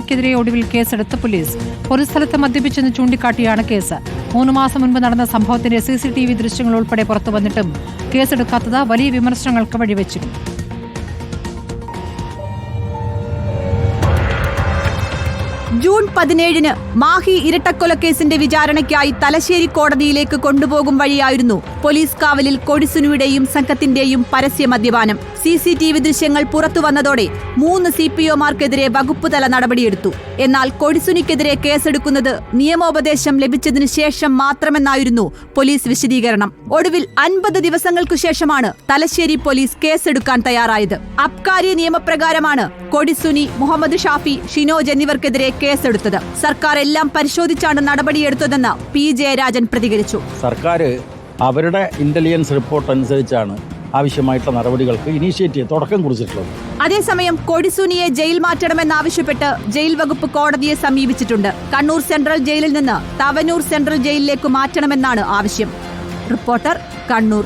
ക്കെതിരെ ഒടുവിൽ കേസെടുത്ത് പോലീസ്. ഒരു സ്ഥലത്ത് മദ്യപിച്ചെന്ന് ചൂണ്ടിക്കാട്ടിയാണ് കേസ്. മൂന്ന് മാസം മുൻപ് നടന്ന സംഭവത്തിന്റെ സിസിടിവി ദൃശ്യങ്ങൾ ഉൾപ്പെടെ പുറത്തുവന്നിട്ടും കേസെടുക്കാത്തത് വലിയ വിമർശനങ്ങൾക്ക് വഴിവെച്ചിരുന്നു. ജൂൺ പതിനേഴിന് മാഹി ഇരട്ടക്കൊലക്കേസിന്റെ വിചാരണയ്ക്കായി തലശ്ശേരി കോടതിയിലേക്ക് കൊണ്ടുപോകും വഴിയായിരുന്നു പോലീസ് കാവലിൽ കൊടിസുനുവിടെയും സംഘത്തിന്റെയും പരസ്യ മദ്യപാനം. സി സി ടി വി ദൃശ്യങ്ങൾ പുറത്തുവന്നതോടെ മൂന്ന് സി പി ഒമാർക്കെതിരെ വകുപ്പുതല നടപടിയെടുത്തു. എന്നാൽ കൊടിസുനിക്കെതിരെ കേസെടുക്കുന്നത് നിയമോപദേശം ലഭിച്ചതിനു ശേഷം മാത്രമെന്നായിരുന്നു പോലീസ് വിശദീകരണം. ഒടുവിൽ അൻപത് ദിവസങ്ങൾക്കു ശേഷമാണ് തലശ്ശേരി പോലീസ് കേസെടുക്കാൻ തയ്യാറായത്. അബ്കാരി നിയമപ്രകാരമാണ് കൊടിസുനി മുഹമ്മദ് ഷാഫി ഷിനോജ് എന്നിവർക്കെതിരെ കേസെടുത്തത്. സർക്കാർ എല്ലാം പരിശോധിച്ചാണ് നടപടിയെടുത്തതെന്ന് പി. ജയരാജൻ പ്രതികരിച്ചു. സർക്കാർ അവരുടെ ഇന്റലിജൻസ് റിപ്പോർട്ട് അനുസരിച്ചാണ് ആവശ്യമായിട്ടുള്ള നടപടികൾക്ക് ഇനീഷ്യേറ്റീവ് തുടക്കം കുറിച്ചിട്ടുള്ളത്. അതേസമയം കൊടിസുനിയെ ജയിൽ മാറ്റണമെന്നാവശ്യപ്പെട്ട് ജയിൽ വകുപ്പ് കോടതിയെ സമീപിച്ചിട്ടുണ്ട്. കണ്ണൂർ സെൻട്രൽ ജയിലിൽ നിന്ന് തവനൂർ സെൻട്രൽ ജയിലിലേക്ക് മാറ്റണമെന്നാണ് ആവശ്യം. റിപ്പോർട്ടർ കണ്ണൂർ.